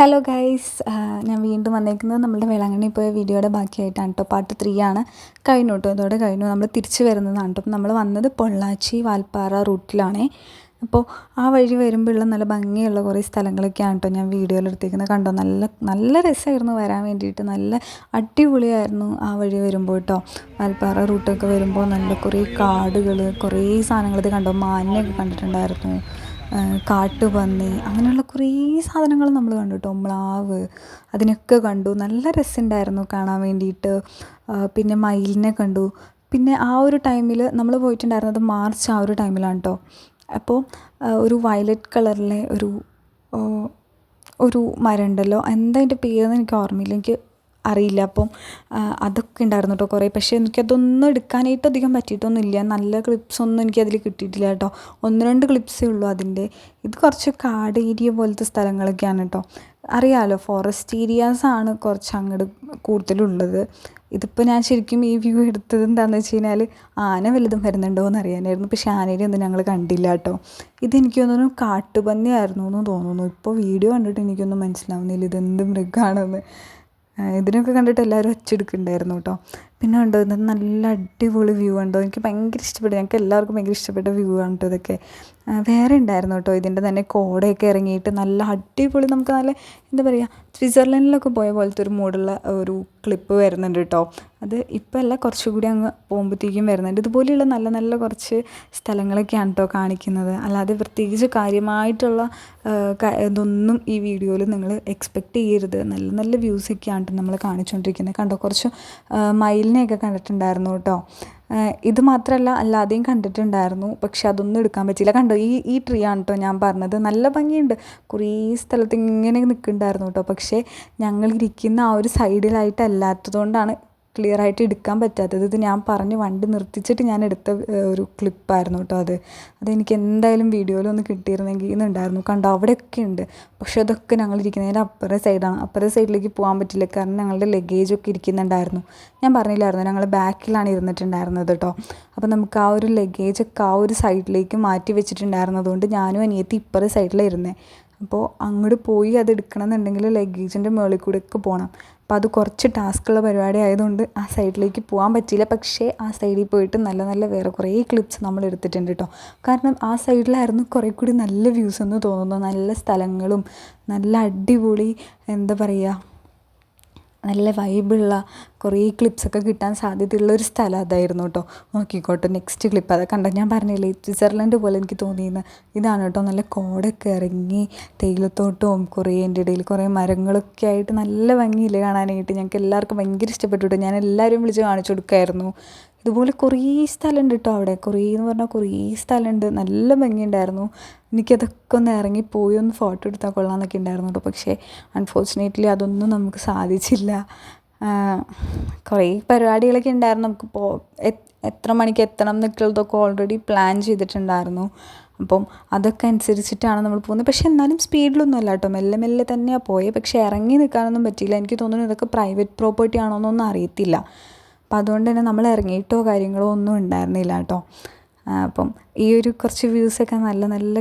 Hello guys ഞാൻ വീണ്ടും വന്നേക്കുന്നത് നമ്മുടെ വേളാങ്കണ്ണി പോയ വീഡിയോയുടെ ബാക്കിയായിട്ടാണ് കേട്ടോ പാർട്ട് ത്രീ ആണ്. കഴിഞ്ഞു കേട്ടോ അതോടെ കഴിഞ്ഞു. നമ്മൾ തിരിച്ചു വരുന്നതാണ് കേട്ടോ നമ്മൾ വന്നത് പൊള്ളാച്ചി വാൽപ്പാറ റൂട്ടിലാണേ അപ്പോൾ ആ വഴി വരുമ്പോഴുള്ള നല്ല ഭംഗിയുള്ള കുറേ സ്ഥലങ്ങളൊക്കെയാണ് കേട്ടോ ഞാൻ വീഡിയോയിൽ എടുത്തേക്കുന്നത്. കണ്ടോ? നല്ല നല്ല രസമായിരുന്നു വരാൻ വേണ്ടിയിട്ട്. നല്ല അടിപൊളിയായിരുന്നു ആ വഴി വരുമ്പോൾ കേട്ടോ വാൽപ്പാറ റൂട്ടൊക്കെ വരുമ്പോൾ നല്ല കുറേ കാടുകൾ കുറേ സാധനങ്ങൾ ഇത് കണ്ടോ? മാനിനെയൊക്കെ കണ്ടിട്ടുണ്ടായിരുന്നു. കാട്ടുപന്നി അങ്ങനെയുള്ള കുറേ സാധനങ്ങൾ നമ്മൾ കണ്ടു കേട്ടോ. മ്ലാവ് അതിനൊക്കെ കണ്ടു. നല്ല രസമുണ്ടായിരുന്നു കാണാൻ വേണ്ടിയിട്ട്. പിന്നെ മയിലിനെ കണ്ടു. പിന്നെ ആ ഒരു ടൈമിൽ നമ്മൾ പോയിട്ടുണ്ടായിരുന്നത് മാർച്ച് ആ ഒരു ടൈമിലാണ് കേട്ടോ. അപ്പോൾ ഒരു വയലറ്റ് കളറിലെ ഒരു ഒരു മരം ഉണ്ടല്ലോ. എന്താ അതിന്റെ പേരെന്ന് എനിക്ക് ഓർമ്മയില്ല. എനിക്ക് അറിയില്ല. അപ്പം അതൊക്കെ ഉണ്ടായിരുന്നു കേട്ടോ കുറേ. പക്ഷേ എനിക്കതൊന്നും എടുക്കാനായിട്ട് അധികം പറ്റിയിട്ടൊന്നുമില്ല. നല്ല ക്ലിപ്സ് ഒന്നും എനിക്കതിൽ കിട്ടിയിട്ടില്ല കേട്ടോ ഒന്ന് രണ്ട് ക്ലിപ്സേ ഉള്ളൂ അതിന്റെ. ഇത് കുറച്ച് കാട് ഏരിയ പോലത്തെ സ്ഥലങ്ങളൊക്കെയാണ് കേട്ടോ അറിയാമല്ലോ ഫോറസ്റ്റ് ഏരിയാസ് ആണ് കുറച്ച് അങ്ങോട്ട് കൂടുതലുള്ളത്. ഇതിപ്പോൾ ഞാൻ ശരിക്കും ഈ വ്യൂ എടുത്തത് എന്താണെന്ന് വെച്ച് കഴിഞ്ഞാൽ ആന വലുതും വരുന്നുണ്ടോ എന്ന് അറിയാനായിരുന്നു. പക്ഷേ ആനേനെ ഒന്നും ഞങ്ങൾ കണ്ടില്ല കേട്ടോ ഇതെനിക്ക് തോന്നുന്നു കാട്ടുപന്നിയായിരുന്നു എന്ന് തോന്നുന്നു. ഇപ്പോൾ വീഡിയോ കണ്ടിട്ട് എനിക്കൊന്നും മനസ്സിലാവുന്നില്ല. ഇതെന്ത് മൃഗമാണെന്ന് ഇതിനൊക്കെ കണ്ടിട്ട് എല്ലാവരും ഒച്ചെടുക്കുന്നുണ്ടായിരുന്നു കേട്ടോ. പിന്നെ ഉണ്ടോ ഇത് നല്ല അടിപൊളി വ്യൂ ഉണ്ടോ എനിക്ക് ഭയങ്കര ഇഷ്ടപ്പെട്ടു. ഞങ്ങൾക്ക് എല്ലാവർക്കും ഭയങ്കര ഇഷ്ടപ്പെട്ട വ്യൂ ആണ് കേട്ടോ ഇതൊക്കെ. വേറെ ഉണ്ടായിരുന്നു കേട്ടോ ഇതിന്റെ തന്നെ കോടയൊക്കെ ഇറങ്ങിയിട്ട് നല്ല അടിപൊളി നമുക്ക് നല്ല എന്താ പറയുക സ്വിറ്റ്സർലൻഡിലൊക്കെ പോയ പോലത്തെ ഒരു മൂടുള്ള ഒരു ക്ലിപ്പ് വരുന്നുണ്ട് കേട്ടോ അത് ഇപ്പം അല്ല കുറച്ചുകൂടി അങ്ങ് പോകുമ്പോഴത്തേക്കും വരുന്നുണ്ട്. ഇതുപോലെയുള്ള നല്ല നല്ല കുറച്ച് സ്ഥലങ്ങളൊക്കെയാണ് കേട്ടോ കാണിക്കുന്നത്. അല്ലാതെ പ്രത്യേകിച്ച് കാര്യമായിട്ടുള്ള ഇതൊന്നും ഈ വീഡിയോയിൽ നിങ്ങൾ എക്സ്പെക്റ്റ് ചെയ്യരുത്. നല്ല നല്ല വ്യൂസൊക്കെയാണ് കേട്ടോ നമ്മൾ കാണിച്ചുകൊണ്ടിരിക്കുന്നത് കണ്ടോ കുറച്ച് മയിലിനെയൊക്കെ കണ്ടിട്ടുണ്ടായിരുന്നു കേട്ടോ. ഇത് മാത്രമല്ല അല്ലാതെയും കണ്ടിട്ടുണ്ടായിരുന്നു. പക്ഷെ അതൊന്നും എടുക്കാൻ പറ്റിയില്ല. കണ്ടോ ഈ ഈ ട്രീ ആണ് കേട്ടോ ഞാൻ പറഞ്ഞത്. നല്ല ഭംഗിയുണ്ട്. കുറേ സ്ഥലത്ത് ഇങ്ങനെ നിൽക്കുന്നുണ്ടായിരുന്നു കേട്ടോ പക്ഷേ ഞങ്ങൾ ഇരിക്കുന്ന ആ ഒരു സൈഡിലായിട്ടല്ലാത്തതുകൊണ്ടാണ് ക്ലിയർ ആയിട്ട് എടുക്കാൻ പറ്റാത്തത്. ഇത് ഞാൻ പറഞ്ഞ് വണ്ടി നിർത്തിച്ചിട്ട് ഞാൻ എടുത്ത ഒരു ക്ലിപ്പായിരുന്നു കേട്ടോ അത്. അതെനിക്ക് എന്തായാലും വീഡിയോയിലൊന്ന് കിട്ടിയിരുന്നെങ്കിൽ എന്നുണ്ടായിരുന്നു കണ്ടോ അവിടെയൊക്കെ ഉണ്ട്. പക്ഷേ അതൊക്കെ ഞങ്ങൾ ഇരിക്കുന്നതിന്റെ അപ്പുറ സൈഡാണ്. അപ്പുറ സൈഡിലേക്ക് പോകാൻ പറ്റില്ല. കാരണം ഞങ്ങളുടെ ലഗേജൊക്കെ ഇരിക്കുന്നുണ്ടായിരുന്നു. ഞാൻ പറഞ്ഞില്ലായിരുന്നു ഞങ്ങൾ ബാക്കിലാണ് ഇരുന്നിട്ടുണ്ടായിരുന്നത് കേട്ടോ. അപ്പോൾ നമുക്ക് ആ ഒരു ലഗേജ് ഒക്കെ ആ ഒരു സൈഡിലേക്ക് മാറ്റി വെച്ചിട്ടുണ്ടായിരുന്നതുകൊണ്ട് ഞാനും അനിയത്തി ഇപ്പുറ സൈഡിലായിരുന്നേ അപ്പോൾ അങ്ങോട്ട് പോയി അത് എടുക്കണം എന്നുണ്ടെങ്കിൽ ലഗേജിന്റെ മുകളിൽ കൂടെ ഒക്കെ പോകണം. അപ്പോൾ അത് കുറച്ച് ടാസ്ക്കുള്ള പരിപാടി ആയതുകൊണ്ട് ആ സൈഡിലേക്ക് പോകാൻ പറ്റിയില്ല. പക്ഷേ ആ സൈഡിൽ പോയിട്ട് നല്ല നല്ല വേറെ കുറേ ക്ലിപ്സ് നമ്മൾ എടുത്തിട്ടുണ്ട് കേട്ടോ കാരണം ആ സൈഡിലായിരുന്നു കുറേ കൂടി നല്ല വ്യൂസ് എന്ന് തോന്നുന്നു. നല്ല സ്ഥലങ്ങളും നല്ല അടിപൊളി എന്താ പറയുക നല്ല വൈബുള്ള കുറേ ക്ലിപ്സൊക്കെ കിട്ടാൻ സാധ്യതയുള്ള ഒരു സ്ഥലം അതായിരുന്നു കേട്ടോ നോക്കിക്കോട്ടെ നെക്സ്റ്റ് ക്ലിപ്പ് അതൊക്കെ കണ്ടോ ഞാൻ പറഞ്ഞില്ലേ സ്വിറ്റ്സർലൻഡ് പോലെ എനിക്ക് തോന്നിയിരുന്നു ഇതാണ് കേട്ടോ നല്ല കോടൊക്കെ ഇറങ്ങി തേയിലത്തോട്ടവും കുറേ എന്റെ ഇടയിൽ കുറേ മരങ്ങളൊക്കെ ആയിട്ട് നല്ല ഭംഗിയില്ലേ കാണാനായിട്ട്. ഞങ്ങൾക്ക് എല്ലാവർക്കും ഭയങ്കര ഇഷ്ടപ്പെട്ടു കേട്ടോ ഞാൻ എല്ലാവരും വിളിച്ച് കാണിച്ചു കൊടുക്കുമായിരുന്നു ഇതുപോലെ കുറേ സ്ഥലമുണ്ട് കേട്ടോ അവിടെ. കുറേ എന്ന് പറഞ്ഞാൽ കുറേ സ്ഥലമുണ്ട്. നല്ല ഭംഗിയുണ്ടായിരുന്നു. എനിക്കതൊക്കെ ഒന്ന് ഇറങ്ങി പോയി ഒന്ന് ഫോട്ടോ എടുത്താൽ കൊള്ളാമെന്നൊക്കെ ഉണ്ടായിരുന്നു കേട്ടോ പക്ഷേ അൺഫോർച്ചുനേറ്റ്ലി അതൊന്നും നമുക്ക് സാധിച്ചില്ല. കുറേ പരിപാടികളൊക്കെ ഉണ്ടായിരുന്നു. നമുക്ക് പോ എത്ര മണിക്ക് എത്തണം എന്നൊക്കെയുള്ളതൊക്കെ ഓൾറെഡി പ്ലാൻ ചെയ്തിട്ടുണ്ടായിരുന്നു. അപ്പം അതൊക്കെ അനുസരിച്ചിട്ടാണ് നമ്മൾ പോകുന്നത്. പക്ഷേ എന്നാലും സ്പീഡിലൊന്നും അല്ല കേട്ടോ മെല്ലെ മെല്ലെ തന്നെയാണ് പോയത് പക്ഷേ ഇറങ്ങി നിൽക്കാനൊന്നും പറ്റിയില്ല. എനിക്ക് തോന്നുന്നു ഇതൊക്കെ പ്രൈവറ്റ് പ്രോപ്പർട്ടി ആണോ എന്നൊന്നും അറിയത്തില്ല. അപ്പം അതുകൊണ്ട് തന്നെ നമ്മൾ ഇറങ്ങിയിട്ടോ കാര്യങ്ങളോ ഒന്നും ഉണ്ടായിരുന്നില്ല കേട്ടോ. അപ്പം ഈ ഒരു കുറച്ച് വ്യൂസൊക്കെ നല്ല നല്ല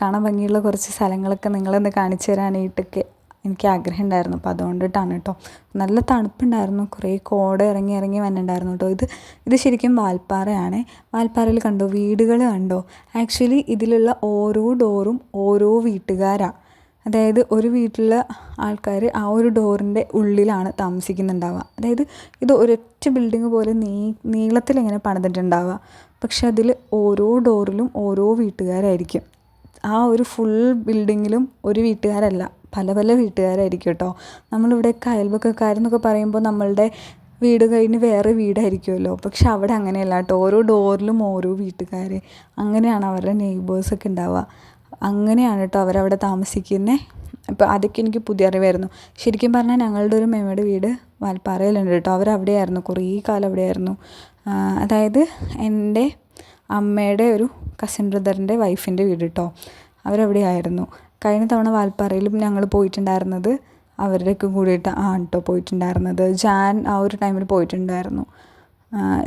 കാണാൻ ഭംഗിയുള്ള കുറച്ച് സ്ഥലങ്ങളൊക്കെ നിങ്ങളൊന്ന് കാണിച്ചു തരാനായിട്ടൊക്കെ എനിക്ക് ആഗ്രഹം ഉണ്ടായിരുന്നു. അപ്പോൾ അതുകൊണ്ടിട്ടാണ് കേട്ടോ. നല്ല തണുപ്പുണ്ടായിരുന്നു. കുറേ കോട ഇറങ്ങി ഇറങ്ങി വന്നിട്ടുണ്ടായിരുന്നു കേട്ടോ. ഇത് ഇത് ശരിക്കും വാൽപ്പാറയാണ്. വാൽപ്പാറയിൽ കണ്ടോ? വീടുകൾ കണ്ടോ? ആക്ച്വലി ഇതിലുള്ള ഓരോ ഡോറും ഓരോ വീട്ടുകാരാണ് അതായത് ഒരു വീട്ടിലെ ആൾക്കാർ ആ ഒരു ഡോറിന്റെ ഉള്ളിലാണ് താമസിക്കുന്നുണ്ടാവുക. അതായത് ഇത് ഒരൊറ്റ ബിൽഡിങ് പോലെ നീ നീളത്തിലിങ്ങനെ പണിതിട്ടുണ്ടാവുക. പക്ഷെ അതിൽ ഓരോ ഡോറിലും ഓരോ വീട്ടുകാരായിരിക്കും. ആ ഒരു ഫുൾ ബിൽഡിങ്ങിലും ഒരു വീട്ടുകാരല്ല പല പല വീട്ടുകാരായിരിക്കും കേട്ടോ. നമ്മളിവിടെയൊക്കെ അയൽവക്കക്കാരെന്നൊക്കെ പറയുമ്പോൾ നമ്മളുടെ വീട് കഴിഞ്ഞ് വേറെ വീടായിരിക്കുമല്ലോ. പക്ഷെ അവിടെ അങ്ങനെയല്ല കേട്ടോ. ഓരോ ഡോറിലും ഓരോ വീട്ടുകാർ അങ്ങനെയാണ് അവരുടെ നെയ്ബേഴ്സൊക്കെ ഉണ്ടാവുക. അങ്ങനെയാണ് കേട്ടോ അവരവിടെ താമസിക്കുന്നത് അപ്പോൾ അതൊക്കെ എനിക്ക് പുതിയ അറിവായിരുന്നു. ശരിക്കും പറഞ്ഞാൽ ഞങ്ങളുടെ ഒരു മേമയുടെ വീട് വാൽപ്പാറയിലുണ്ട് കേട്ടോ. അവരവിടെയായിരുന്നു. കുറേ കാലം അവിടെയായിരുന്നു. അതായത് എന്റെ അമ്മയുടെ ഒരു കസിൻ ബ്രദറിന്റെ വൈഫിന്റെ വീട് കേട്ടോ. അവരവിടെ ആയിരുന്നു കഴിഞ്ഞ തവണ വാൽപ്പാറയിലും ഞങ്ങൾ പോയിട്ടുണ്ടായിരുന്നത് അവരുടെയൊക്കെ കൂടിയിട്ട് ആണ് കേട്ടോ പോയിട്ടുണ്ടായിരുന്നത്. ജാൻ ആ ഒരു ടൈമിൽ പോയിട്ടുണ്ടായിരുന്നു.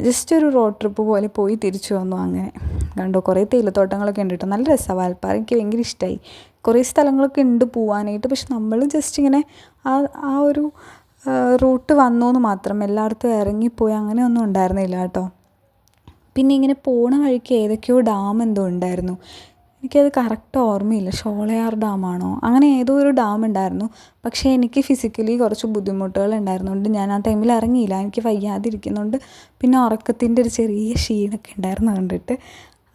ജസ്റ്റ് ഒരു റോഡ് ട്രിപ്പ് പോലെ പോയി തിരിച്ചു വന്നു അങ്ങനെ. കണ്ടോ കുറേ തേയിലത്തോട്ടങ്ങളൊക്കെ ഉണ്ട് കേട്ടോ നല്ല രസമാണ് വാൽപ്പാറ എനിക്ക് ഭയങ്കര ഇഷ്ടമായി കുറേ സ്ഥലങ്ങളൊക്കെ ഉണ്ട് പോകാനായിട്ട് പക്ഷെ നമ്മൾ ജസ്റ്റ് ഇങ്ങനെ ആ ആ ഒരു റൂട്ട് വന്നു എന്ന് മാത്രം എല്ലായിടത്തും ഇറങ്ങിപ്പോയി അങ്ങനെ ഒന്നും ഉണ്ടായിരുന്നില്ല കേട്ടോ. പിന്നെ ഇങ്ങനെ പോണ വഴിക്ക് ഏതൊക്കെയോ ഡാം എന്തോ ഉണ്ടായിരുന്നു. എനിക്കത് കറക്റ്റ് ഓർമ്മയില്ല. ഷോളയാർ ഡാമാണോ? അങ്ങനെ ഏതോ ഒരു ഡാം ഉണ്ടായിരുന്നു. പക്ഷേ എനിക്ക് ഫിസിക്കലി കുറച്ച് ബുദ്ധിമുട്ടുകൾ ഉണ്ടായിരുന്നുകൊണ്ട് ഞാൻ ആ ടൈമിൽ ഇറങ്ങിയില്ല. എനിക്ക് വയ്യാതിരിക്കുന്നുണ്ട്. പിന്നെ ഉറക്കത്തിന്റെ ഒരു ചെറിയ ക്ഷീണമൊക്കെ ഉണ്ടായിരുന്നു കണ്ടിട്ട്.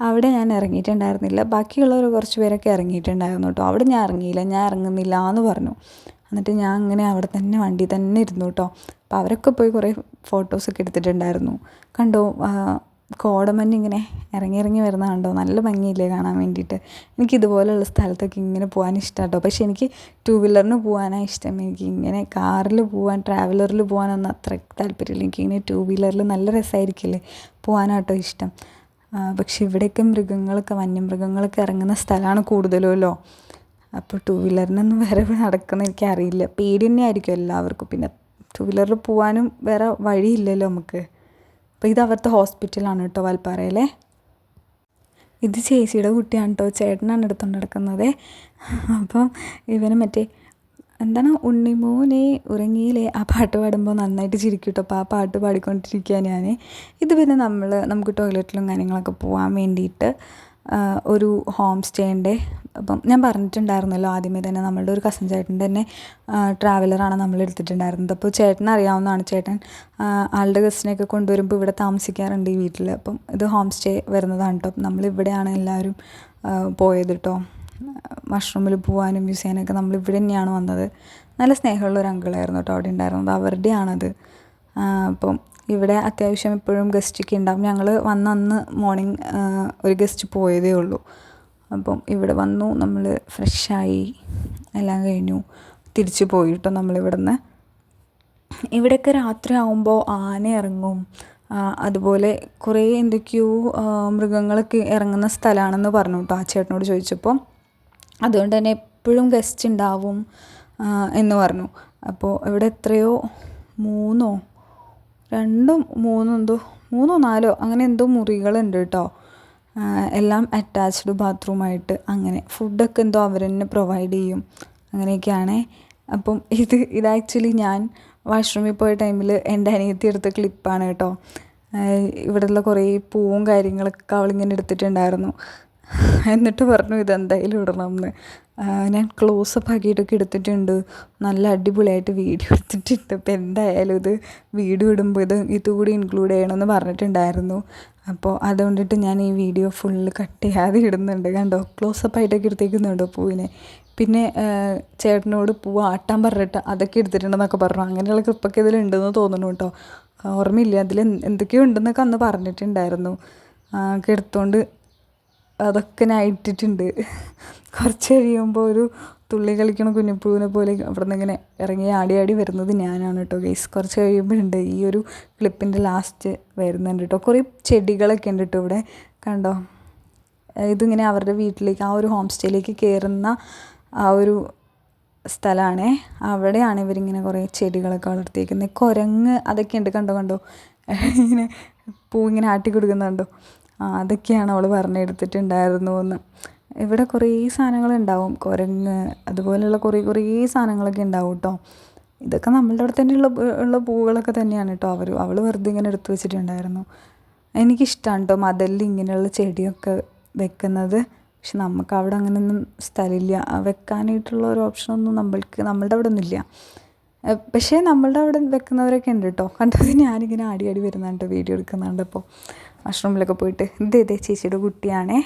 അവിടെ ഞാൻ ഇറങ്ങിയിട്ടുണ്ടായിരുന്നില്ല. ബാക്കിയുള്ളവർ കുറച്ച് പേരൊക്കെ ഇറങ്ങിയിട്ടുണ്ടായിരുന്നു കേട്ടോ. അവിടെ ഞാൻ ഇറങ്ങിയില്ല. ഞാൻ ഇറങ്ങുന്നില്ല എന്ന് പറഞ്ഞു. എന്നിട്ട് ഞാൻ അങ്ങനെ അവിടെ തന്നെ വണ്ടി തന്നെ ഇരുന്നു കേട്ടോ. അപ്പോൾ അവരൊക്കെ പോയി കുറേ ഫോട്ടോസൊക്കെ എടുത്തിട്ടുണ്ടായിരുന്നു. കണ്ടോ കോടമഞ്ഞ് ഇങ്ങനെ ഇറങ്ങി ഇറങ്ങി വരുന്ന കണ്ടോ? നല്ല ഭംഗിയില്ലേ കാണാൻ വേണ്ടിയിട്ട്. എനിക്ക് ഇതുപോലെയുള്ള സ്ഥലത്തൊക്കെ ഇങ്ങനെ പോകാൻ ഇഷ്ടം കേട്ടോ പക്ഷേ എനിക്ക് ടു വീലറിന് പോകാനാണ് ഇഷ്ടം. എനിക്ക് ഇങ്ങനെ കാറിൽ പോകാൻ ട്രാവലറിൽ പോകാനൊന്നും അത്ര താല്പര്യമില്ല. എനിക്കിങ്ങനെ ടൂ വീലറിൽ നല്ല രസമായിരിക്കില്ലേ പോകാനാട്ടോ ഇഷ്ടം. പക്ഷെ ഇവിടെയൊക്കെ മൃഗങ്ങളൊക്കെ വന്യമൃഗങ്ങളൊക്കെ ഇറങ്ങുന്ന സ്ഥലമാണ് കൂടുതലുമല്ലോ. അപ്പോൾ ടു വീലറിനൊന്നും വേറെ നടക്കുന്ന എനിക്കറിയില്ല. പേടി തന്നെ ആയിരിക്കും എല്ലാവർക്കും. പിന്നെ ടു വീലറിൽ പോകാനും വേറെ വഴിയില്ലല്ലോ നമുക്ക്. അപ്പോൾ ഇത് അവിടുത്തെ ഹോസ്പിറ്റലാണ് കേട്ടോ വാൽപ്പാറയിലെ ഇത് ചേച്ചിയുടെ കുട്ടിയാണ് കേട്ടോ ചേട്ടനാണ് എടുത്തുകൊണ്ട് നടക്കുന്നത്. അപ്പം ഇവന് മറ്റേ എന്താണ് ഉണ്ണിമോനെ ഉറങ്ങിയില്ലേ? ആ പാട്ട് പാടുമ്പോൾ നന്നായിട്ട് ചിരിക്കും കേട്ടോ. അപ്പോൾ ആ പാട്ട് പാടിക്കൊണ്ടിരിക്കുക ഞാൻ ഇത് പിന്നെ നമ്മൾ നമുക്ക് ടോയ്ലറ്റിലും കാര്യങ്ങളൊക്കെ പോകാൻ വേണ്ടിയിട്ട് ഒരു ഹോം സ്റ്റേന്റെ അപ്പം ഞാൻ പറഞ്ഞിട്ടുണ്ടായിരുന്നല്ലോ ആദ്യമേ തന്നെ നമ്മളുടെ ഒരു കസിൻ ചേട്ടൻ തന്നെ ട്രാവലറാണ് നമ്മൾ എടുത്തിട്ടുണ്ടായിരുന്നത്. അപ്പോൾ ചേട്ടൻ അറിയാവുന്നതാണ്. ചേട്ടൻ ആളുടെ ഗസ്റ്റിനെയൊക്കെ കൊണ്ടുവരുമ്പോൾ ഇവിടെ താമസിക്കാറുണ്ട് ഈ വീട്ടിൽ. അപ്പം ഇത് ഹോം സ്റ്റേ വരുന്നതാണ് കേട്ടോ നമ്മളിവിടെയാണ് എല്ലാവരും പോയത് കേട്ടോ മഷ്റൂമിൽ പോകാനും യൂസ് ചെയ്യാനൊക്കെ നമ്മൾ ഇവിടെ തന്നെയാണ് വന്നത്. നല്ല സ്നേഹമുള്ള ഒരു അങ്കിളായിരുന്നു കേട്ടോ അവിടെ ഉണ്ടായിരുന്നത്. അവരുടെയാണത്. അപ്പം ഇവിടെ അത്യാവശ്യം എപ്പോഴും ഗസ്റ്റൊക്കെ ഉണ്ടാവും. ഞങ്ങൾ വന്ന അന്ന് മോർണിംഗ് ഒരു ഗസ്റ്റ് പോയതേ ഉള്ളൂ. അപ്പം ഇവിടെ വന്നു നമ്മൾ ഫ്രഷായി എല്ലാം കഴിഞ്ഞു. തിരിച്ചു പോയി കേട്ടോ നമ്മളിവിടെ നിന്ന് ഇവിടെയൊക്കെ രാത്രി ആകുമ്പോൾ ആന ഇറങ്ങും. അതുപോലെ കുറേ എന്തൊക്കെയോ മൃഗങ്ങളൊക്കെ ഇറങ്ങുന്ന സ്ഥലമാണെന്ന് പറഞ്ഞു കേട്ടോ ആ ചേട്ടനോട് ചോദിച്ചപ്പോൾ അതുകൊണ്ട് തന്നെ എപ്പോഴും ഗസ്റ്റ് ഉണ്ടാവും എന്ന് പറഞ്ഞു. അപ്പോൾ ഇവിടെ എത്രയോ? മൂന്നോ? രണ്ടും? മൂന്നോ? എന്തോ? മൂന്നോ നാലോ? അങ്ങനെ എന്തോ മുറികളുണ്ട് കേട്ടോ. എല്ലാം അറ്റാച്ച്ഡ് ബാത്റൂമായിട്ട് അങ്ങനെ ഫുഡൊക്കെ എന്തോ അവർ തന്നെ പ്രൊവൈഡ് ചെയ്യും. അങ്ങനെയൊക്കെയാണ്. അപ്പം ഇത് ഇത് ആക്ച്വലി ഞാൻ വാഷ്റൂമിൽ പോയ ടൈമിൽ എന്റെ അനിയത്തി എടുത്ത ക്ലിപ്പാണ് കേട്ടോ. ഇവിടെയുള്ള കുറേ പൂവും കാര്യങ്ങളൊക്കെ അവളിങ്ങനെ എടുത്തിട്ടുണ്ടായിരുന്നു. എന്നിട്ട് പറഞ്ഞു ഇതെന്തായാലും ഇടണം എന്ന് ഞാൻ ക്ലോസപ്പ് ആക്കിയിട്ടൊക്കെ എടുത്തിട്ടുണ്ട്. നല്ല അടിപൊളിയായിട്ട് വീഡിയോ എടുത്തിട്ടുണ്ട്. അപ്പോൾ എന്തായാലും ഇത് വീഡിയോ ഇടുമ്പോൾ ഇത് ഇതുകൂടി ഇൻക്ലൂഡ് ചെയ്യണമെന്ന് പറഞ്ഞിട്ടുണ്ടായിരുന്നു. അപ്പോൾ അതുകൊണ്ടിട്ട് ഞാൻ ഈ വീഡിയോ ഫുള്ള് കട്ട് ചെയ്യാതെ ഇടുന്നുണ്ട്. കണ്ടോ? ക്ലോസപ്പ് ആയിട്ടൊക്കെ എടുത്തേക്കുന്നുണ്ടോ പൂവിനെ. പിന്നെ ചേട്ടനോട് പൂവ് ആട്ടാൻ പറഞ്ഞിട്ട് അതൊക്കെ എടുത്തിട്ടുണ്ടെന്നൊക്കെ പറഞ്ഞു. അങ്ങനെയുള്ള ക്ലിപ്പൊക്കെ ഇതിലുണ്ടെന്ന് തോന്നുന്നു കേട്ടോ. ഓർമ്മയില്ല. അതിൽ എന്തൊക്കെയോ ഉണ്ടെന്നൊക്കെ അന്ന് പറഞ്ഞിട്ടുണ്ടായിരുന്നു. ഒക്കെ എടുത്തോണ്ട് അതൊക്കെ ഞാൻ ഇട്ടിട്ടുണ്ട്. കുറച്ച് കഴിയുമ്പോൾ ഒരു തുള്ളി കളിക്കണ കുഞ്ഞിപ്പൂവിനെ പോലെ അവിടെ നിന്ന് ഇങ്ങനെ ഇറങ്ങി ആടി ആടി വരുന്നത് ഞാനാണ് കേട്ടോ ഗൈസ് കുറച്ച് കഴിയുമ്പോഴുണ്ട് ഈ ഒരു ക്ലിപ്പിന്റെ ലാസ്റ്റ് വരുന്നുണ്ട് കേട്ടോ കുറേ ചെടികളൊക്കെ ഉണ്ട് കേട്ടോ ഇവിടെ. കണ്ടോ? ഇതിങ്ങനെ അവരുടെ വീട്ടിലേക്ക് ആ ഒരു ഹോം സ്റ്റേയിലേക്ക് കയറുന്ന ആ ഒരു സ്ഥലമാണേ അവിടെയാണ് ഇവരിങ്ങനെ കുറേ ചെടികളൊക്കെ വളർത്തിയേക്കുന്നത് കുരങ്ങ് അതൊക്കെ ഉണ്ട് കണ്ടോ കണ്ടോ? ഇങ്ങനെ പൂ ഇങ്ങനെ ആട്ടി കൊടുക്കുന്നുണ്ടോ അതൊക്കെയാണ് അവൾ പറഞ്ഞെടുത്തിട്ടുണ്ടായിരുന്നു എന്ന് ഇവിടെ കുറേ സാധനങ്ങളുണ്ടാവും കുരങ്ങ് അതുപോലെയുള്ള കുറേ കുറേ സാധനങ്ങളൊക്കെ ഉണ്ടാവും കേട്ടോ ഇതൊക്കെ നമ്മളുടെ അവിടെ തന്നെയുള്ള ഉള്ള പൂവുകളൊക്കെ തന്നെയാണ് കേട്ടോ അവർ അവൾ വെറുതെ ഇങ്ങനെ എടുത്തു വെച്ചിട്ടുണ്ടായിരുന്നു. എനിക്കിഷ്ടമാണ് കേട്ടോ മതിലിൽ ഇങ്ങനെയുള്ള ചെടിയൊക്കെ വെക്കുന്നത്. പക്ഷെ നമുക്ക് അവിടെ അങ്ങനെയൊന്നും സ്ഥലമില്ല. വെക്കാനായിട്ടുള്ള ഒരു ഓപ്ഷനൊന്നും നമ്മൾക്ക് നമ്മളുടെ അവിടെ ഒന്നുമില്ല പക്ഷേ നമ്മളുടെ അവിടെ വെക്കുന്നവരൊക്കെ ഉണ്ട് കേട്ടോ കണ്ടത് ഞാനിങ്ങനെ ആടി ആടി വരുന്നുണ്ട് വീഡിയോ എടുക്കുന്നുണ്ട് അപ്പോൾ മഷ്റൂമിലൊക്കെ പോയിട്ട് ഇതേ ഇതേ ചേച്ചിയുടെ കുട്ടിയാണേ.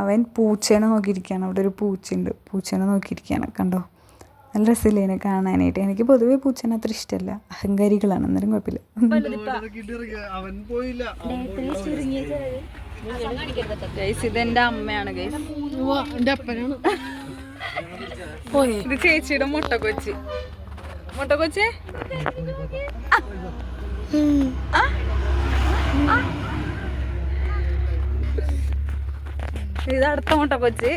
അവൻ പൂച്ചേനെ നോക്കിയിരിക്കുകയാണ്. അവിടെ ഒരു പൂച്ചയുണ്ട്. പൂച്ചേനെ നോക്കിയിരിക്കുകയാണ്. കണ്ടോ? നല്ല രസമില്ലേ എന്നെ കാണാനായിട്ട്? എനിക്ക് പൊതുവേ പൂച്ചേനെ അത്ര ഇഷ്ടമല്ല. അഹങ്കാരികളാണ്. അന്നേരം കുഴപ്പമില്ല. ഇതെന്റെ അമ്മയാണ് ഇത് ചേച്ചിയുടെ മുട്ട കൊച്ചി മുട്ട കൊച്ചി ഇത് അടുത്ത മുട്ട കൊച്ചി.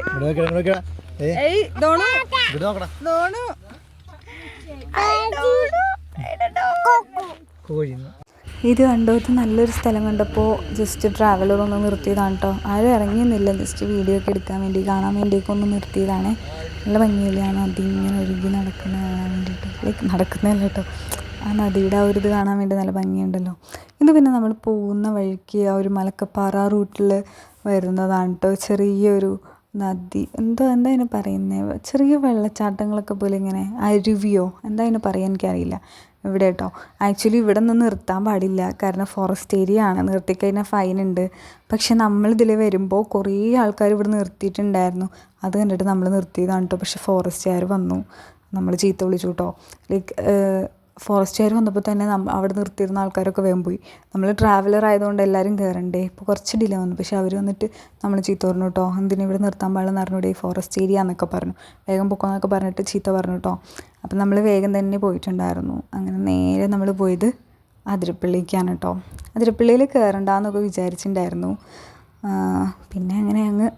ഇത് കണ്ടോത്ത് നല്ലൊരു സ്ഥലം കണ്ടപ്പോൾ ജസ്റ്റ് ട്രാവലർ ഒന്ന് നിർത്തിയതാണ് കേട്ടോ ആരും ഇറങ്ങിയൊന്നുമില്ല ജസ്റ്റ് വീഡിയോ ഒക്കെ എടുക്കാൻ വേണ്ടി കാണാൻ വേണ്ടിയൊക്കെ ഒന്ന് നിർത്തിയതാണ്. നല്ല ഭംഗിയിലാണ്. അതിങ്ങനെ ഒഴുകി നടക്കുന്ന കാണാൻ വേണ്ടിയിട്ട്. ലൈക്ക് നടക്കുന്നതല്ല കേട്ടോ ആ നദിയുടെ ആ ഒരു ഇത് കാണാൻ വേണ്ടി നല്ല ഭംഗിയുണ്ടല്ലോ. ഇത് പിന്നെ നമ്മൾ പോകുന്ന വഴിക്ക് ആ ഒരു മലക്കപ്പാറ റൂട്ടിൽ വരുന്നതാണ് കേട്ടോ ചെറിയൊരു നദി. എന്തോ എന്താ അതിന് പറയുന്നത് ചെറിയ വെള്ളച്ചാട്ടങ്ങളൊക്കെ പോലെ ഇങ്ങനെ അരുവിയോ? എന്താ അതിന് പറയാൻ എനിക്കറിയില്ല. ഇവിടെ കേട്ടോ ആക്ച്വലി ഇവിടെ നിന്ന് നിർത്താൻ പാടില്ല. കാരണം ഫോറസ്റ്റ് ഏരിയ ആണ്. നിർത്തിക്കഴിഞ്ഞാൽ ഫൈൻ ഉണ്ട്. പക്ഷെ നമ്മൾ ഇതിൽ വരുമ്പോൾ കുറേ ആൾക്കാർ ഇവിടെ നിർത്തിയിട്ടുണ്ടായിരുന്നു. അത് കണ്ടിട്ട് നമ്മൾ നിർത്തിയതാണ് കേട്ടോ പക്ഷെ ഫോറസ്റ്റുകാർ വന്നു. നമ്മൾ ചീത്ത വിളിച്ചു കേട്ടോ ലൈക്ക് ഫോറസ്റ്റുകാർ വന്നപ്പോൾ തന്നെ അവിടെ നിർത്തിയിരുന്ന ആൾക്കാരൊക്കെ വേഗം പോയി. നമ്മൾ ട്രാവലർ ആയതുകൊണ്ട് എല്ലാവരും കയറണ്ടേ ഇപ്പോൾ കുറച്ച് ഡിലേ വന്നു. പക്ഷേ അവർ വന്നിട്ട് നമ്മൾ ചീത്ത പറഞ്ഞു കേട്ടോ എന്തിനാ ഇവിടെ നിർത്താൻ പാടില്ലെന്ന് അറിഞ്ഞൂടെ? ഫോറസ്റ്റ് ഏരിയ എന്നൊക്കെ പറഞ്ഞു. വേഗം പൊക്കോന്നൊക്കെ പറഞ്ഞിട്ട് ചീത്ത പറഞ്ഞു കേട്ടോ അപ്പം നമ്മൾ വേഗം തന്നെ പോയിട്ടുണ്ടായിരുന്നു. അങ്ങനെ നേരെ നമ്മൾ പോയത് അതിരപ്പള്ളിക്കാണ് കേട്ടോ അതിരപ്പള്ളിയിൽ കയറണ്ടെന്നൊക്കെ വിചാരിച്ചിട്ടുണ്ടായിരുന്നു പിന്നെ അങ്ങനെ അങ്ങ്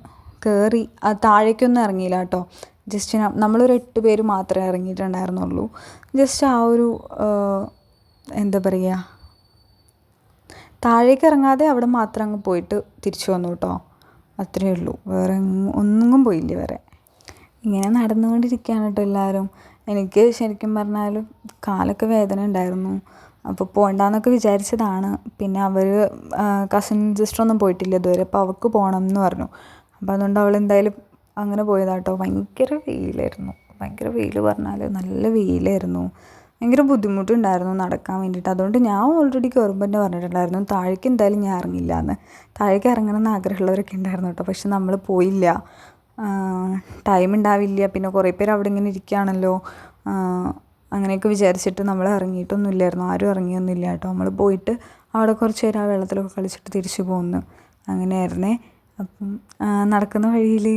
കയറി താഴേക്കൊന്നും ഇറങ്ങിയില്ല കേട്ടോ ജസ്റ്റ് നമ്മളൊരു എട്ട് പേര് മാത്രമേ ഇറങ്ങിയിട്ടുണ്ടായിരുന്നുള്ളൂ. ജസ്റ്റ് ആ ഒരു എന്താ പറയുക താഴേക്ക് ഇറങ്ങാതെ അവിടെ മാത്രം അങ്ങ് പോയിട്ട് തിരിച്ചു വന്നു കേട്ടോ അത്രയേ ഉള്ളൂ. വേറെ ഒന്നും പോയില്ല വേറെ ഇങ്ങനെ നടന്നുകൊണ്ടിരിക്കുകയാണ് കേട്ടോ എല്ലാവരും. എനിക്ക് ശരിക്കും പറഞ്ഞാൽ കാലൊക്കെ വേദന ഉണ്ടായിരുന്നു. അപ്പോൾ പോകണ്ടെന്നൊക്കെ വിചാരിച്ചതാണ്. പിന്നെ അവർ കസിൻ സിസ്റ്റർ ഒന്നും പോയിട്ടില്ല ഇതുവരെ. അപ്പോൾ അവൾക്ക് പോകണം എന്ന് പറഞ്ഞു. അപ്പോൾ അതുകൊണ്ട് അവൾ എന്തായാലും അങ്ങനെ പോയതാട്ടോ. ഭയങ്കര വെയിലായിരുന്നു. ഭയങ്കര വെയിൽ പറഞ്ഞാൽ നല്ല വെയിലായിരുന്നു. ഭയങ്കര ബുദ്ധിമുട്ടുണ്ടായിരുന്നു നടക്കാൻ വേണ്ടിയിട്ട്. അതുകൊണ്ട് ഞാൻ ഓൾറെഡി കയറുമ്പോൾ തന്നെ പറഞ്ഞിട്ടുണ്ടായിരുന്നു താഴേക്ക് എന്തായാലും ഞാൻ ഇറങ്ങില്ല എന്ന് താഴേക്ക് ഇറങ്ങണം എന്ന് ആഗ്രഹമുള്ളവരൊക്കെ ഉണ്ടായിരുന്നു കേട്ടോ. പക്ഷെ നമ്മൾ പോയില്ല. ടൈം ഉണ്ടാവില്ല. പിന്നെ കുറേ പേര് അവിടെ ഇങ്ങനെ ഇരിക്കുകയാണല്ലോ. അങ്ങനെയൊക്കെ വിചാരിച്ചിട്ട് നമ്മൾ ഇറങ്ങിയിട്ടൊന്നുമില്ലായിരുന്നു. ആരും ഇറങ്ങിയൊന്നുമില്ല കേട്ടോ. നമ്മൾ പോയിട്ട് അവിടെ കുറച്ച് നേരം ആ വെള്ളത്തിലൊക്കെ കളിച്ചിട്ട് തിരിച്ചു പോന്നു. അങ്ങനെയായിരുന്നേ. അപ്പം നടക്കുന്ന വഴിയിൽ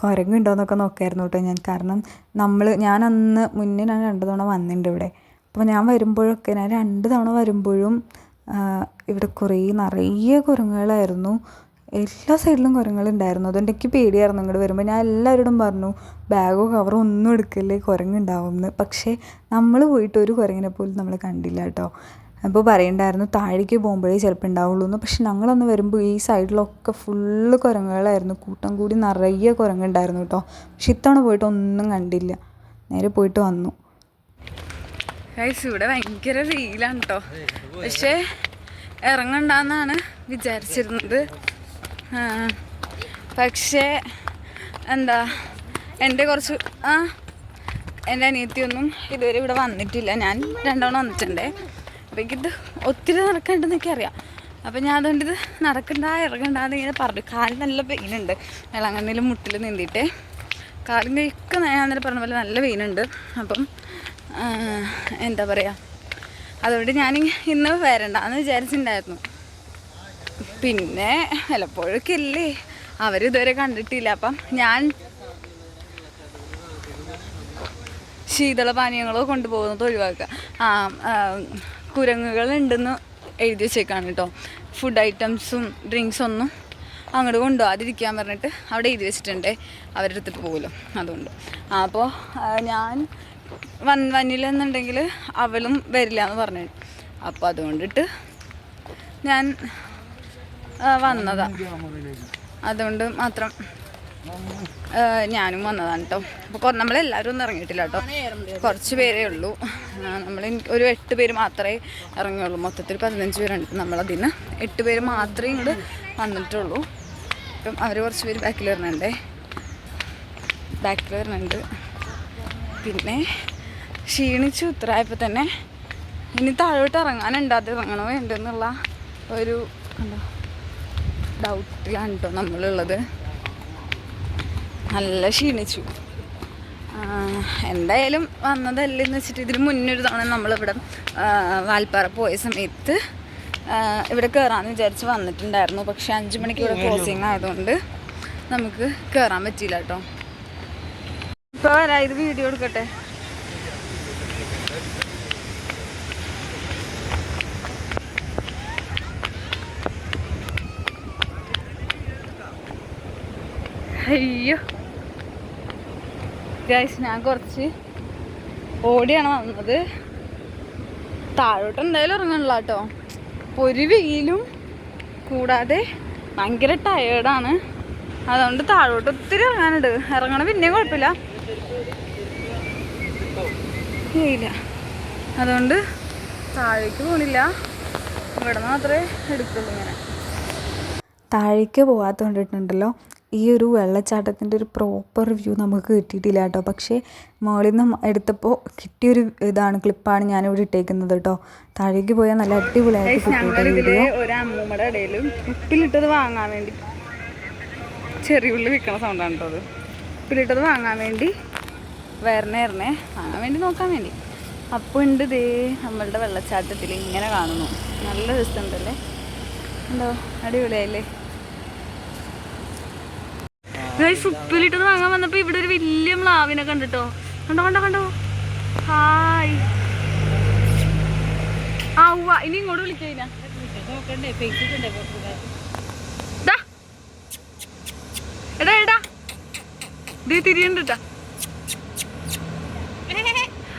കുരങ്ങുണ്ടോയെന്നൊക്കെ നോക്കായിരുന്നു കേട്ടോ ഞാൻ. കാരണം നമ്മൾ ഞാൻ അന്ന് മുന്നേ ഞാൻ രണ്ട് തവണ വന്നിട്ടുണ്ട് ഇവിടെ. അപ്പോൾ ഞാൻ വരുമ്പോഴൊക്കെ ഞാൻ രണ്ട് തവണ വരുമ്പോഴും ഇവിടെ കുറേ നിറയെ കുരങ്ങുകളായിരുന്നു. എല്ലാ സൈഡിലും കുരങ്ങുകളുണ്ടായിരുന്നു. അതുകൊണ്ട് എനിക്ക് പേടിയായിരുന്നു ഇങ്ങോട്ട് വരുമ്പോൾ. ഞാൻ എല്ലാവരോടും പറഞ്ഞു ബാഗോ കവറോ ഒന്നും എടുക്കല്ലേ കുരങ്ങുണ്ടാവും എന്ന് പക്ഷേ നമ്മൾ പോയിട്ട് ഒരു കുരങ്ങിനെ പോലും നമ്മൾ കണ്ടില്ല കേട്ടോ. അപ്പോൾ പറയണ്ടായിരുന്നു താഴേക്ക് പോകുമ്പോഴേ ചിലപ്പോൾ ഉണ്ടാവുള്ളൂ എന്ന്. പക്ഷെ ഞങ്ങളന്ന് വരുമ്പോൾ ഈ സൈഡിലൊക്കെ ഫുള്ള് കുരങ്ങുകളായിരുന്നു. കൂട്ടം കൂടി നിറയെ കുരങ്ങുണ്ടായിരുന്നു കേട്ടോ. പക്ഷെ ഇത്തവണ പോയിട്ട് ഒന്നും കണ്ടില്ല. നേരെ പോയിട്ട് വന്നു. ഇവിടെ ഭയങ്കര വെയിലാണ് കേട്ടോ. പക്ഷേ ഇറങ്ങണ്ടെന്നാണ് വിചാരിച്ചിരുന്നത്. പക്ഷേ എന്താ എന്റെ കുറച്ച് ആ എന്റെ അനിയത്തിയൊന്നും ഇതുവരെ ഇവിടെ വന്നിട്ടില്ല. ഞാൻ രണ്ടവണ വന്നിട്ടുണ്ടേ. എനിക്കിത് ഒത്തിരി നടക്കണ്ടെന്നൊക്കെ അറിയാം അപ്പം ഞാൻ അതുകൊണ്ട് ഇത് നടക്കണ്ട ഇറങ്ങണ്ടെന്ന് ഇങ്ങനെ പറഞ്ഞു. കാലിന് നല്ല പെയിനുണ്ട്. വെള്ളാങ്കണ്ണിയിൽ മുട്ടിൽ നീന്തിയിട്ട്. കാലിന്റെ ഒക്കെ ഞാൻ അന്നേരം പറഞ്ഞ പോലെ നല്ല പെയിനുണ്ട്. അപ്പം എന്താ പറയുക അതുകൊണ്ട് ഞാൻ ഇന്ന് വരണ്ട എന്ന് വിചാരിച്ചിട്ടുണ്ടായിരുന്നു പിന്നെ വല്ലപ്പോഴൊക്കെ ഇല്ലേ അവരിതുവരെ കണ്ടിട്ടില്ല. അപ്പം ഞാൻ ശീതളപാനീയങ്ങളോ കൊണ്ടുപോകുന്നത് ഒഴിവാക്കുക. ആ ഉണ്ടെന്ന് എഴുതി വെച്ചേക്കാണ് കേട്ടോ. ഫുഡ് ഐറ്റംസും ഡ്രിങ്ക്സും ഒന്നും അങ്ങോട്ട് കൊണ്ടുപോകാതിരിക്കാൻ പറഞ്ഞിട്ട് അവിടെ എഴുതി വെച്ചിട്ടുണ്ട്. അവരെടുത്തിട്ട് പോകുമല്ലോ അതുകൊണ്ട്. അപ്പോൾ ഞാൻ വൻ വന്നില്ലെന്നുണ്ടെങ്കിൽ അവളും വരില്ല എന്ന് പറഞ്ഞു അപ്പോൾ അതുകൊണ്ടിട്ട് ഞാൻ വന്നതാണ് വന്നതാ. അതുകൊണ്ട് മാത്രം ഞാനും വന്നതാണ് കേട്ടോ അപ്പോൾ നമ്മളെല്ലാവരും ഒന്നും ഇറങ്ങിയിട്ടില്ല കേട്ടോ കുറച്ച് പേരേ ഉള്ളൂ. നമ്മൾ ഒരു എട്ട് പേര് മാത്രമേ ഇറങ്ങിയുള്ളൂ മൊത്തത്തിൽ പതിനഞ്ച് പേരുണ്ട്. നമ്മളതിന് എട്ട് പേര് മാത്രമേ ഇങ്ങോട്ട് വന്നിട്ടുള്ളൂ. അപ്പം അവർ കുറച്ച് പേര് ബാക്കിൽ വരുന്നുണ്ടേ. ബാക്കിൽ വരുന്നുണ്ട്. പിന്നെ ക്ഷീണിച്ച് ഉത്തരായപ്പോൾ തന്നെ ഇനി താഴോട്ട് ഇറങ്ങാനുണ്ട്. അത് ഇറങ്ങണോ വേണ്ടെന്നുള്ള ഒരു ഡൗട്ടിലാണ് കേട്ടോ നമ്മളുള്ളത്. നല്ല ക്ഷീണിച്ചു. എന്തായാലും വന്നതല്ലെന്ന് വെച്ചിട്ട് ഇതിന് മുന്നൊരു തവണ നമ്മളിവിടെ വാൽപ്പാറ പോയ സമയത്ത് ഇവിടെ കയറാമെന്ന് വിചാരിച്ച് വന്നിട്ടുണ്ടായിരുന്നു. പക്ഷെ അഞ്ച് മണിക്ക് ഇവിടെ ക്ലോസിങ് ആയതുകൊണ്ട് നമുക്ക് കയറാൻ പറ്റിയില്ല കേട്ടോ. ഇപ്പോൾ വരാം ഇത് വീഡിയോ എടുക്കട്ടെ. അയ്യോ. ഗൈസ് ഞാൻ കുറച്ച് ഓടിയാണ് വന്നത്. താഴോട്ട് എന്തായാലും ഇറങ്ങണില്ല കേട്ടോ. ഒരു വെയിലും കൂടാതെ ഭയങ്കര ടയേർഡാണ് അതുകൊണ്ട് താഴോട്ട് ഒത്തിരി ഇറങ്ങാനുണ്ട്. ഇറങ്ങണ പിന്നെയും കുഴപ്പമില്ല. ഇല്ല. അതുകൊണ്ട് താഴേക്ക് പോണില്ല. ഇവിടെ മാത്രമേ എടുക്കുള്ളൂ ഇങ്ങനെ. താഴേക്ക് പോകാത്ത കൊണ്ടിട്ടുണ്ടല്ലോ ഈ ഒരു വെള്ളച്ചാട്ടത്തിന്റെ ഒരു പ്രോപ്പർ വ്യൂ നമുക്ക് കിട്ടിയിട്ടില്ല കേട്ടോ. പക്ഷേ മുകളിൽ നിന്ന് എടുത്തപ്പോൾ കിട്ടിയൊരു ഇതാണ് ക്ലിപ്പാണ് ഞാനിവിടെ ഇട്ടേക്കുന്നത് കേട്ടോ. താഴേക്ക് പോയാൽ നല്ല അടിപൊളിയായിട്ട് ഉപ്പിലിട്ടത് വാങ്ങാൻ വേണ്ടി ചെറിയ ഉള്ളി വിൽക്കണ സൗണ്ടാണ് കേട്ടോ അത്. ഉപ്പിലിട്ടത് വാങ്ങാൻ വേണ്ടി വരണേ വാങ്ങാൻ വേണ്ടി നോക്കാൻ വേണ്ടി. അപ്പോൾ ഉണ്ട് ദേ നമ്മളുടെ വെള്ളച്ചാട്ടത്തിൽ ഇങ്ങനെ കാണുന്നു. നല്ല രസമുണ്ടല്ലേ? ഉണ്ടോ അടിപൊളിയായില്ലേ? ഉപ്പിലിട്ടത് വാങ്ങാൻ വന്നപ്പോൾ ഇവിടെ ഒരു വലിയ മ്ലാവിനെ കണ്ടിട്ടോ. കണ്ടോ കണ്ടോ കണ്ടോ? ഹായ്. ആ ഉവ്വ. ഇനി ഇങ്ങോട്ട് വിളിക്കഴിഞ്ഞാ ദാ. എടാ എടാ. ദേ തിരിയുണ്ട് ട്ടാ.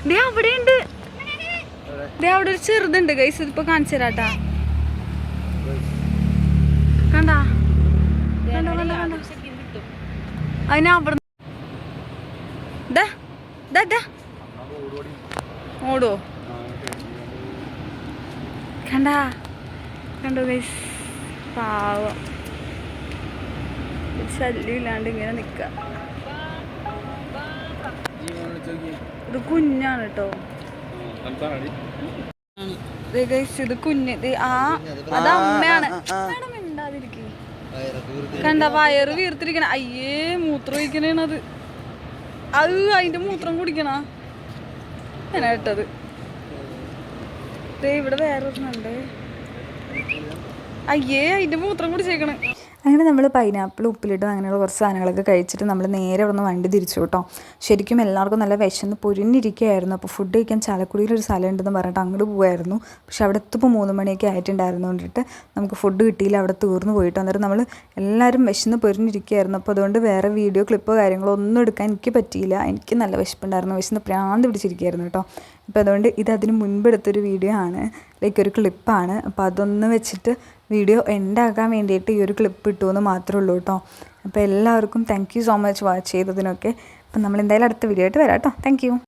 ദേ അവിടെ ഉണ്ട് ദേ അവിടെ ഒരു ചെറുതുണ്ട് ഗൈസ് ഇതിപ്പോ കാണിച്ചു തരാട്ടാ കണ്ടാ കണ്ടോ കണ്ടോ കണ്ടോ അതിന് അവിടെ ഓടോ. കണ്ട? കണ്ടോ ഗൈസ് പാവം. ശല്യമില്ലാണ്ട് ഇങ്ങനെ നിക്ക. ഇത് കുഞ്ഞാണ് കേട്ടോ ഗൈസ് ഇത് കുഞ്ഞ് ഇത് ആ അത് അമ്മയാണ്. മിണ്ടാതിരിക്ക്. കണ്ട വയറ് വീർത്തിരിക്കണ. അയ്യേ മൂത്രം ഒഴിക്കണേണത് അത്. അതിന്റെ മൂത്രം കുടിക്കണ. ഞാൻ ഇട്ടത്. ഇവിടെ വേറെ ഒരെണ്ണുണ്ട് അയ്യേ അതിന്റെ മൂത്രം കുടിച്ചേക്കണ്. അങ്ങനെ നമ്മൾ പൈനാപ്പിൾ ഉപ്പിലിട്ട് അങ്ങനെയുള്ള കുറച്ച് സാധനങ്ങളൊക്കെ കഴിച്ചിട്ട് നമ്മൾ നേരെ അവിടെ നിന്ന് വണ്ടി തിരിച്ചു കേട്ടോ. ശരിക്കും എല്ലാവർക്കും നല്ല വിശന്ന് പൊരിഞ്ഞിരിക്കുകയായിരുന്നു. അപ്പോൾ ഫുഡ് കഴിക്കാൻ ചാലക്കുടിയിൽ ഒരു സ്ഥലം ഉണ്ടെന്ന് പറഞ്ഞിട്ട് അങ്ങോട്ട് പോകുമായിരുന്നു പക്ഷെ അവിടെ എത്തുമ്പോൾ മൂന്ന് മണിയൊക്കെ ആയിട്ടുണ്ടായിരുന്നു കൊണ്ടിട്ട് നമുക്ക് ഫുഡ് കിട്ടിയില്ല. അവിടെ തീർന്നു പോയിട്ട് അന്നേരം നമ്മൾ എല്ലാവരും വിശന്ന് പൊരിഞ്ഞിരിക്കുകയായിരുന്നു. അപ്പോൾ അതുകൊണ്ട് വേറെ വീഡിയോ ക്ലിപ്പോ കാര്യങ്ങളോ ഒന്നും എടുക്കാൻ എനിക്ക് പറ്റിയില്ല. എനിക്ക് നല്ല വിശപ്പുണ്ടായിരുന്നു. വിശന്ന് പ്രാന്ത് പിടിച്ചിരിക്കുകയായിരുന്നു കേട്ടോ. അപ്പോൾ അതുകൊണ്ട് ഇത് അതിന് മുൻപ് എടുത്തൊരു വീഡിയോ ആണ്. ലൈക്ക് ഒരു ക്ലിപ്പാണ് അപ്പോൾ അതൊന്ന് വെച്ചിട്ട് വീഡിയോ എൻഡാക്കാൻ വേണ്ടിയിട്ട് ഈ ഒരു ക്ലിപ്പ് ഇട്ടു എന്ന് മാത്രമേ ഉള്ളൂ കേട്ടോ അപ്പോൾ എല്ലാവർക്കും thank you so much watch ചെയ്തതിനൊക്കെ. അപ്പം നമ്മൾ എന്തായാലും അടുത്ത വീഡിയോ ആയിട്ട് വരാം കേട്ടോ താങ്ക്